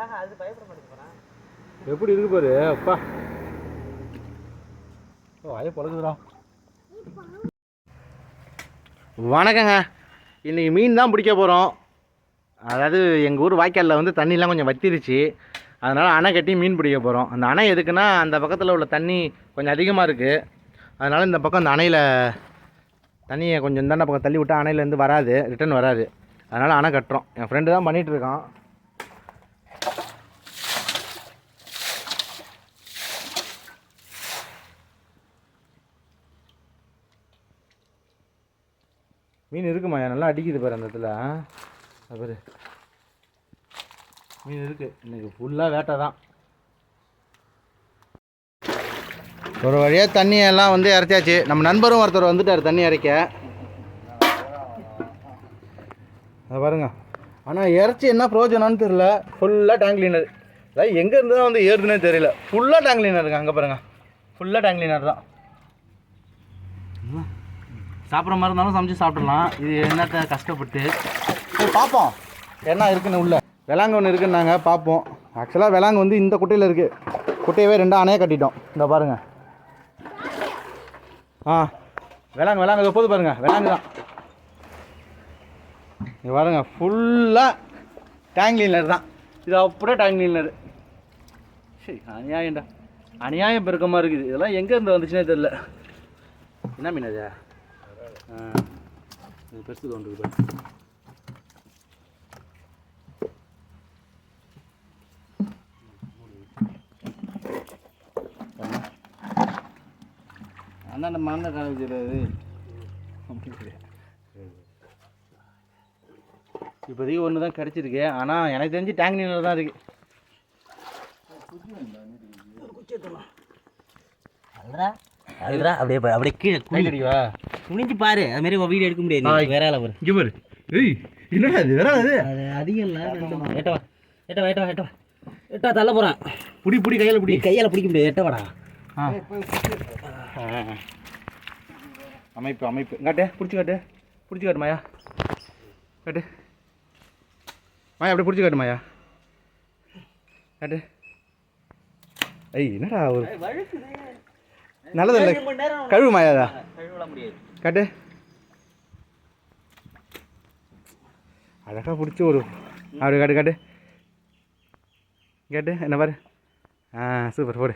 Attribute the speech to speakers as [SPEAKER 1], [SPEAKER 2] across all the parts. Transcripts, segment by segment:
[SPEAKER 1] அது பயப்பட மாட்டேங்கிறான்
[SPEAKER 2] எப்படி இருக்கு பாரு அப்பா. வாயை பழகுதுடா. வணக்கங்க. இன்றைக்கி மீன் தான் பிடிக்க போகிறோம் அதாவது எங்கள் ஊர் வாய்க்காலில் வந்து தண்ணிலாம் கொஞ்சம் வத்திருச்சு. அதனால் அணை கட்டி மீன் பிடிக்க போகிறோம் அந்த அணை எதுக்குன்னா அந்த பக்கத்தில் உள்ள தண்ணி கொஞ்சம் அதிகமாக இருக்குது அதனால் இந்த பக்கம் அந்த அணையில் தண்ணியை கொஞ்சம் இந்தாண்ட பக்கம் தள்ளி விட்டால் அணையிலேருந்து வராது ரிட்டர்ன் வராது. அதனால் அணை கட்டுறோம். என் ஃப்ரெண்டு தான் பண்ணிகிட்டு மீன் இருக்குமா? நல்லா அடிக்குது பாரு அந்த இடத்துல. அது பாரு. மீன் இருக்கு. இன்னைக்கு ஃபுல்லாக வேட்டை தான் ஒரு வழியாக தண்ணியெல்லாம் வந்து இறச்சாச்சு நம்ம நண்பரும் ஒருத்தர் வந்துட்டார் தண்ணி இறைக்க. அதை பாருங்க. ஆனால் இறச்சி என்ன ப்ரோஜனம்னு தெரியல. ஃபுல்லாக டேங்க் கிளீனர் அதாவது எங்கேருந்து தான் வந்து ஏறுதுன்னே தெரியல. ஃபுல்லாக டேங்க் கிளீனர் அங்கே பாருங்கள் ஃபுல்லாக டேங்க் கிளீனர் தான். சாப்பிட்ற மாதிரி இருந்தாலும் சமைச்சு சாப்பிட்றலாம் இது என்னத்த கஷ்டப்பட்டு? சரி பார்ப்போம் என்ன இருக்குன்னு உள்ள. விலாங்கு ஒன்று இருக்குன்னாங்க பார்ப்போம் ஆக்சுவலாக விலாங்கு வந்து இந்த குட்டையில் இருக்குது குட்டையவே ரெண்டு அணையே கட்டிட்டோம். இந்த பாருங்க. ஆ விலாங்கு விலாங்கு இதோ போது பாருங்க. விலாங்கு தான். இங்க பாருங்க ஃபுல்லாக டேங்க் கிளீனர் தான். இது அப்படியே டேங்க் கிளீனர் சரி அநியாயம்டா. அநியாயம் பெருக்கமாக இருக்குது. இதெல்லாம் எங்கேருந்து வந்துச்சுன்னே தெரில என்ன மீன் அது? இது பெருசு தோன்றுது பாரு அண்ணா நம்ம அண்ணன் காலேஜில் இப்போதைக்கு ஒன்று தான் கிடச்சிருக்கு ஆனால் எனக்கு தெரிஞ்சு டேங்க் நீரில் தான் இருக்குது
[SPEAKER 1] அப்படியே அப்படியே கீழே
[SPEAKER 2] கையில் அடிக்கவா
[SPEAKER 1] குனிஞ்சு பாரு. அது மாதிரி வீடியோ எடுக்க முடியாது. வேற ஆள பாரு
[SPEAKER 2] இங்கே பாரு. ஏய் என்னடா இது? வேற அது
[SPEAKER 1] அது அதிகம் இல்லை எட்டவா எட்டவா எட்டவா எட்டவா எட்டா தள்ள போகிறான்
[SPEAKER 2] புடி புடி கையில் புடி.
[SPEAKER 1] கையால் பிடிக்க முடியாது
[SPEAKER 2] ஆ. அமைப்பு அமைப்பு. காட்டு பிடிச்சி காட்டு பிடிச்சி காட்டு மாயா. காட்டு மாயா அப்படியே பிடிச்சி காட்டு மாயா. காட்டு ஐய் என்னடா ஒரு நல்லது இல்லை கழுவு மாயாதா
[SPEAKER 1] கழுவலாம் முடியாது.
[SPEAKER 2] கட்டு. அழகாக பிடிச்சி ஒரு அப்படி காட்டு காட்டு. கேட்டு என்ன பாரு? ஆ சூப்பர் போடு.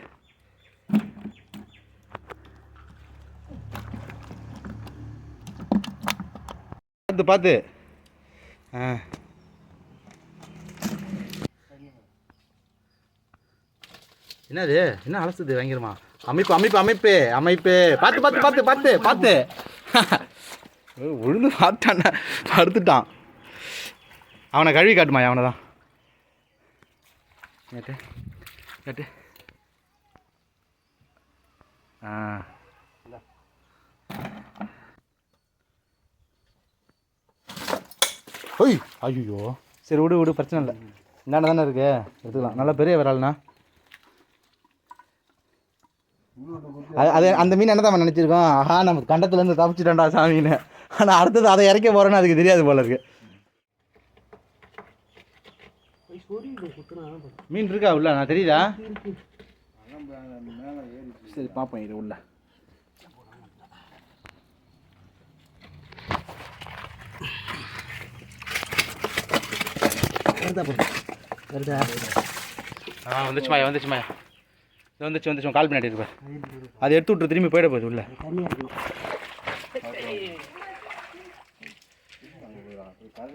[SPEAKER 2] பார்த்து பார்த்து ஆ. என்னது? என்ன அலசுது? பயங்கரமா. அமைப்பு அமைப்பு அமைப்பு அமைப்பு. பார்த்து பார்த்து பார்த்து பார்த்து பார்த்து விழுந்து பார்த்தான. படுத்துட்டான் அவனை கழுவி காட்டுமா அவனை தான். கேட்டு கேட்டு ஆ. ஒய் ஐயோ சரி விடு விடு பிரச்சனை இல்லை. இந்தாண்ட தானே இருக்கு? எடுத்துக்கலாம். நல்லா பெரிய விரால்ண்ணா. அது அது அந்த மீன் என்ன தான் நினச்சிருக்கோம்? ஆஹா நம்ம கண்டத்துலேருந்து தப்பிச்சிட்டோம்டா சாமின்னு. ஆனால் அடுத்தது அதை இறக்க போகிறோன்னு அதுக்கு தெரியாது போல இருக்கு. மீன் இருக்கா உள்ள? நான் தெரியுதா? சரி பார்ப்போம் இது உள்ள.
[SPEAKER 1] வருதா பாரு வருதா?
[SPEAKER 2] ஆ வந்துச்சு மாயா வந்துச்சு மாயா இது வந்துச்சு. வந்துச்சு கால் பின்னாடி இருக்கு பாரு. அது எடுத்து விட்டு திரும்பி போயிட போகுது உள்ள.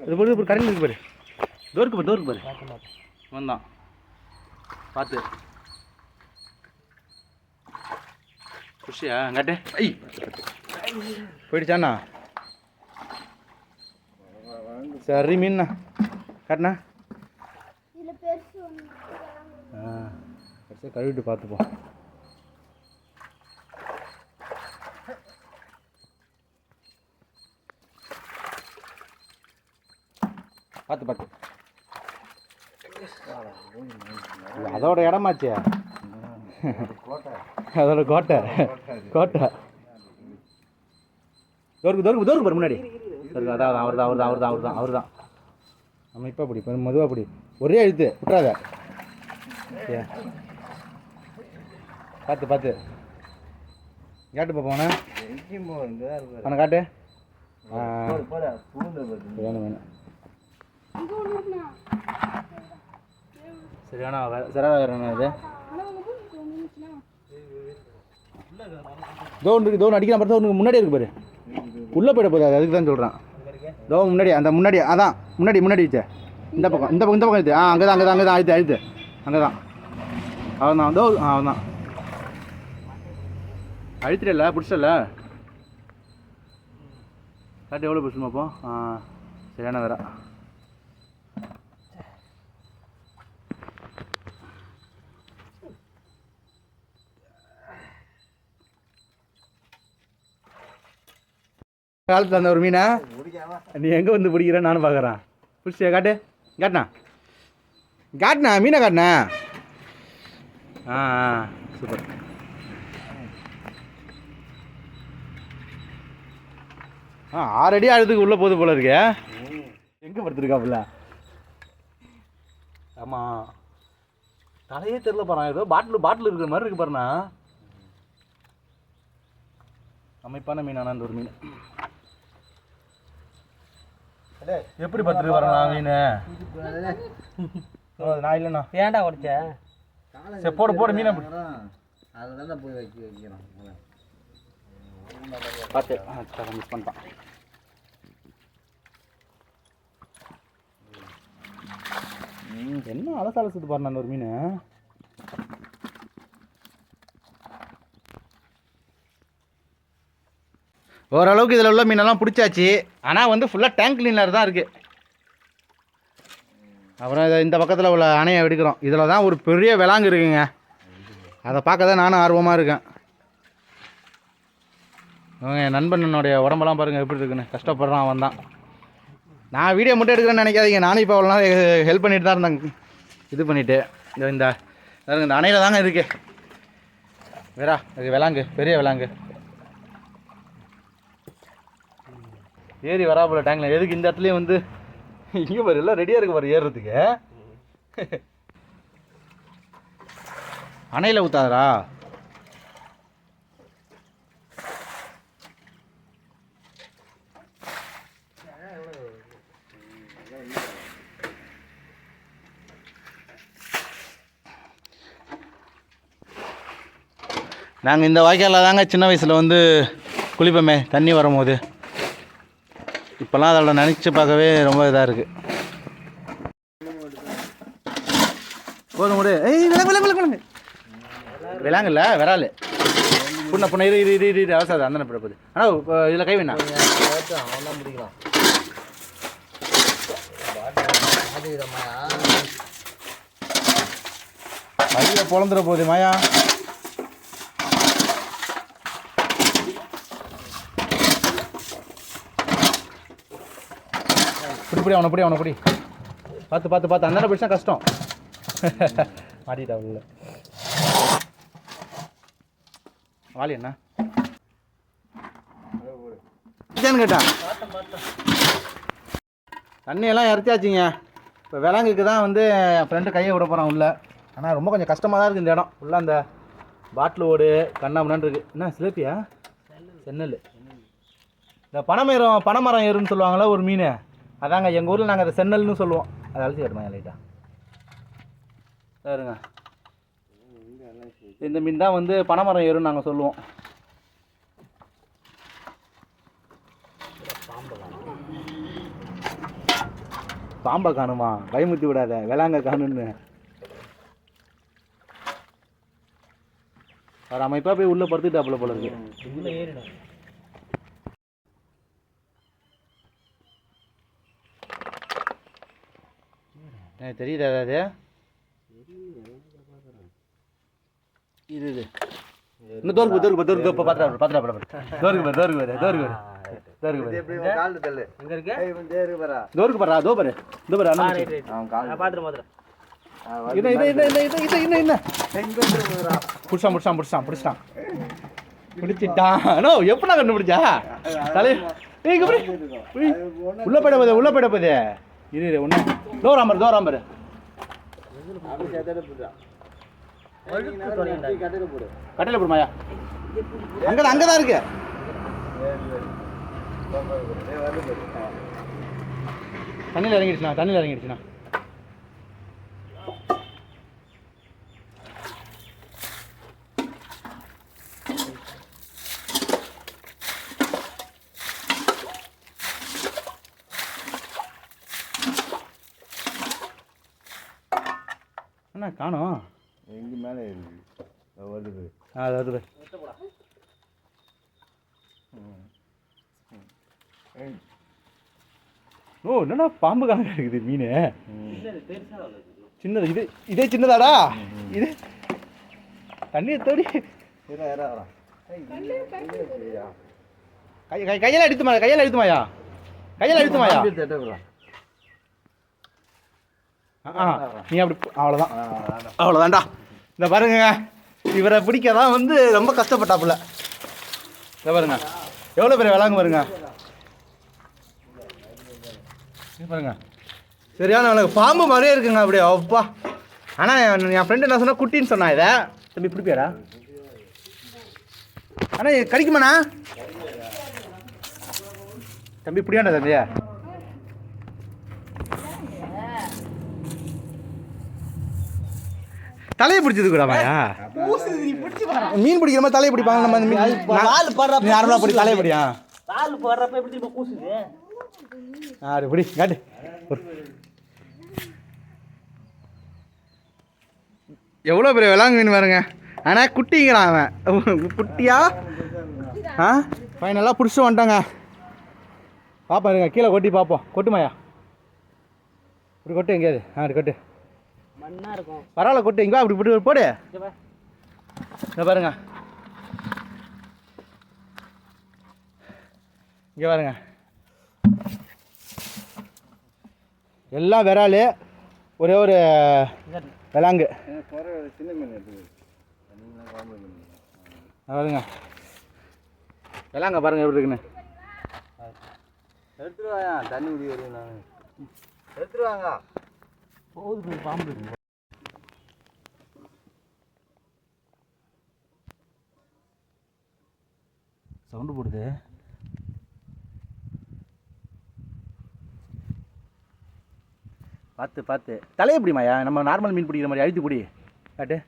[SPEAKER 2] இது போது ஒரு கரண்ட் இருக்கு பாரு. டோருக்கு பாரு டோருக்கு பாரு. வந்தான். பார்த்து குஷியா காட்டு ஐ. போயிடுச்சாண்ணா சரி மீன்ண்ணா காட்டுண்ணா. சரி கழுவிட்டு பார்த்துப்போம். பார்த்து பார்த்து. அதோட இடமாச்சே. அதோட கோட்டை. கோட்டை. தோருக்கு தோருக்கு தோருக்கு பாரு முன்னாடி. அதாவது அதான் அவர் தான் அவர் தான் அவர் தான் அவர் தான் அவர் தான் நம்ம இப்போ அப்படி. மெதுவாக அப்படி ஒரே எழுத்து விட்றாத சரி. பார்த்து பார்த்து காட்டு பார்ப்போண்ணே அண்ணா காட்டு. ஆ. வேணும் வேணும். சரியானா சரியான வேறு இது? தோ ஒன்று இருக்கு, தோ ஒன்று அடிக்கிறான் பார்த்தா ஒன்று முன்னாடி இருக்கு பாரு. உள்ளே போயிட போகுது அதுக்கு தான் சொல்கிறான் தோ முன்னாடி அந்த முன்னாடி அதான் முன்னாடி முன்னாடி வச்ச இந்த பக்கம் இந்த பக்கம் இந்த பக்கம் இது ஆ அங்கே தான் அங்கே தான் அங்கே தான் அழுத்து அழுத்து. அங்கே தான் அவன் தான் தோ ஆ அவன் தான் அழுத்திடல பிடிச்சல காட்டு எவ்வளோ பிடிச்சுமா பார்ப்போம் ஆ சரியான வேற காலத்தில் அந்த ஒரு மீனை நீ எங்கே வந்து பிடிக்கிற நானும் பார்க்குறேன் பிடிச்சியா காட்டு? காட்டினா? காட்டினா மீனை காட்டினா? ஆ ஆ சூப்பர். ஆ ஆறடி ஆழத்துக்கு உள்ளே போகுது போல இருக்கே. எங்கே படுத்துருக்காப்புல? ஆமாம் தலையே தெரில பாருங்க ஏதோ பாட்டில் பாட்டில் இருக்கிற மாதிரி இருக்கு பாருண்ணா. அமைப்பான மீனான அந்த ஒரு மீன். எப்படி பத்துருக்கு பாருண்ணா மீன்? ஓ, நான் இல்லைண்ணா.
[SPEAKER 1] ஏன்டா உடைச்ச
[SPEAKER 2] சரி போடு போடு மீனை போடு.
[SPEAKER 3] அதுதான் போய் வைக்க வைக்கிறோம்.
[SPEAKER 2] பார்த்து மிஸ் பண்ணிட்டான். என்ன அலசு அலசுது பாரு அந்த ஒரு மீன். ஓரளவுக்கு இதில் உள்ள மீனெல்லாம் பிடிச்சாச்சு. ஆனால் வந்து ஃபுல்லாக டேங்க் கிளீனர் தான் இருக்குது அப்புறம் இதை இந்த பக்கத்தில் உள்ள அணையை எடுக்கிறோம் இதில் தான் ஒரு பெரிய விலாங்கு இருக்குங்க. அதை பார்க்க தான் நானும் ஆர்வமாக இருக்கேன். என் நண்பனுடைய உடம்பெல்லாம் பாருங்கள் எப்படி இருக்குன்னு. கஷ்டப்படுறான் அவன் தான். நான் வீடியோ மட்டும் எடுக்கிறேன்னு நினைக்காதீங்க. நானும் இப்போ அவ்வளோ நாள் ஹெல்ப் பண்ணிட்டு தான் இருந்தேன். இது பண்ணிவிட்டு இந்த இந்த இந்த அணையில் தாங்க இருக்கு. வேறா இது விலாங்கு பெரிய விலாங்கு. ஏறி வராப்புல டேங்கில் எதுக்கு இந்த இடத்துலையும் வந்து இங்கே பாரு எல்லாம் ரெடியாக இருக்கு பாரு ஏறுறதுக்கு. அணையில் ஊற்றாதரா நாங்கள் இந்த வாய்க்காலில் தாங்க சின்ன வயசில் வந்து குளிப்போமே தண்ணி வரும்போது. இப்போல்லாம் அதோட நினச்சி பார்க்கவே ரொம்ப இதாக இருக்குது போதும் முடி ஏய் விலங்கு விலங்கு விலங்கு விலங்கு விலாங்குல்ல விரால். புண்ண புண்ண இரு இரு இரு இரு அவசரம் அந்த போட. போகுது ஆனால் இதில் கை வேணா கையில் பொழந்துட போகுது மாயா. பிடி பிடி அவனை பிடி அவனை பிடி. பார்த்து பார்த்து பார்த்து. அந்த பிடிச்சா கஷ்டம். மாட்டிட்டா உள்ள. வாலி என்ன கேட்டான் தண்ணியெல்லாம் இறச்சாச்சுங்க இப்போ விலங்குக்கு தான் வந்து என் ஃப்ரெண்டு கையை விட போகிறான் உள்ள. ஆனால் ரொம்ப கொஞ்சம் கஷ்டமாக தான் இருக்குது இந்த இடம். ஃபுல்லாக அந்த பாட்டில் ஓடு கண்ணாமண்ணான் இருக்குது என்ன சிலேப்பியா சென்னல். இந்த பனைமரம் பனைமரம் ஏறுன்னு சொல்லுவாங்களா ஒரு மீன். அதாங்க எங்கள் ஊரில் நாங்கள் அதை சென்னல்னு சொல்லுவோம். அதை அழைச்சி கேட்டுமா லைட்டா? சரிங்க இந்த மீன் தான் வந்து பனைமரம் ஏறும் நாங்கள் சொல்லுவோம். பாம்பை காணுமா? பயமுத்தி விடாத. வேளாங்க காணுன்னு. அவர் அமைப்பாக போய் உள்ளே படுத்துட்டாப்புல போல இருக்கு. எனக்கு தெரியுதா அது இது இது. இன்னும் தோருக்கு தோருக்கு தோருக்கு இப்போ தோருக்கு பாரு தோருக்கு பாரு தோருக்கு பாரு தோருக்கு பாரு.
[SPEAKER 3] எப்படி இவன் கால் தள்ளு?
[SPEAKER 1] எங்க இருக்கு?
[SPEAKER 3] ஏய், இவன் தேரு பாரா.
[SPEAKER 2] தோருக்கு பாரு தோ பாரு. தோ பாரு அண்ணா
[SPEAKER 3] அவன் கால்
[SPEAKER 1] நான் பாத்துறேன் பாத்துறேன்
[SPEAKER 2] இது இது இது இது இது? பிடிச்சான் பிடிச்சான் பிடிச்சான் பிடிச்சிட்டான். எப்படா கண்டுபிடிச்சா? உள்ள போயிட போதே உள்ள போயிட போதே இரு இரு ஒன்று தோராம்பர் தோராம்பர்
[SPEAKER 3] கட்டில
[SPEAKER 2] கட்டையில் போடுமாயா அங்கே தான் அங்கே தான் இருக்கு. தண்ணியில் இறங்கிடுச்சுண்ணா தண்ணியில் இறங்கிடுச்சுண்ணா. அண்ணா காணோம்.
[SPEAKER 3] எங்க மேலே இருக்கு. வருது
[SPEAKER 2] ஆ அது வருது ஓ என்னடா பாம்பு கணக்கு இருக்குது மீன்? சின்னது இது இதே சின்னதாடா? இது தண்ணியை தோடி.
[SPEAKER 3] இரா இரா இரா
[SPEAKER 2] கை கை கையால் அடித்துமா கையால் அழுத்துமாயா கையால் அழுத்துமாயா
[SPEAKER 3] தட்ட
[SPEAKER 2] ஆ நீ அப்படி அவ்வளோதான் அவ்வளோதான்டா இந்த பாருங்க இவரை பிடிக்க தான் வந்து ரொம்ப கஷ்டப்பட்டாப்புல. இந்த பாருங்க எவ்வளோ பெரிய விளாங்க பாருங்க. பாருங்க. சரியான விலங்கு. பாம்பு மாதிரியே இருக்குங்க அப்படியே. அப்பா. ஆனால் என் என் ஃப்ரெண்டு என்ன சொன்னா குட்டின்னு சொன்னா இதை. தம்பி பிடிப்பியாடா? அண்ணா இது கடிக்குமாண்ணா? தம்பி பிடியாண்டா தம்பியா? தலையை பிடிச்சது கூட மாயா மீன் பிடிக்கிற மாதிரி தலையை பிடிப்பாங்க நம்ம மீன். நார்மலாக பிடி தலையை பிடியா? ஆறு பிடி காட்டு. எவ்வளோ பெரிய விலாங்கு மீன் பாருங்க. ஆனால் குட்டிங்கிறான் அவன். குட்டியா? ஆ? ஃபைனலாக பிடிச்சி வந்துட்டாங்க. பாப்பா இருங்க கீழே கொட்டி பார்ப்போம். கொட்டுமாயா இப்படி கொட்டு எங்கேயாவது. ஆ கொட்டு.
[SPEAKER 1] மண்ணா இருக்கும்.
[SPEAKER 2] பரவாயில்ல கொட்டு. இங்கே அப்படி போட்டு போடு.
[SPEAKER 1] இங்க
[SPEAKER 2] பாருங்க. இங்கே பாருங்க. எல்லாம் விரால் ஒரே ஒரு விலாங்கு.
[SPEAKER 3] சின்ன மீன் எடுத்து
[SPEAKER 2] இங்க பாருங்க. விலாங்க பாருங்க எப்படி இருக்குன்னு.
[SPEAKER 3] எடுத்துட்டு வாயா தண்ணி குடி வருவேன் நான். எடுத்துட்டு வாங்க.
[SPEAKER 1] போகுது பாம்பு.
[SPEAKER 2] சவுண்டு போடுது. பார்த்து பார்த்து. தலையை பிடிமாயா நம்ம நார்மல் மீன் பிடிக்கிற மாதிரி அழுத்தி பிடி. காட்டு.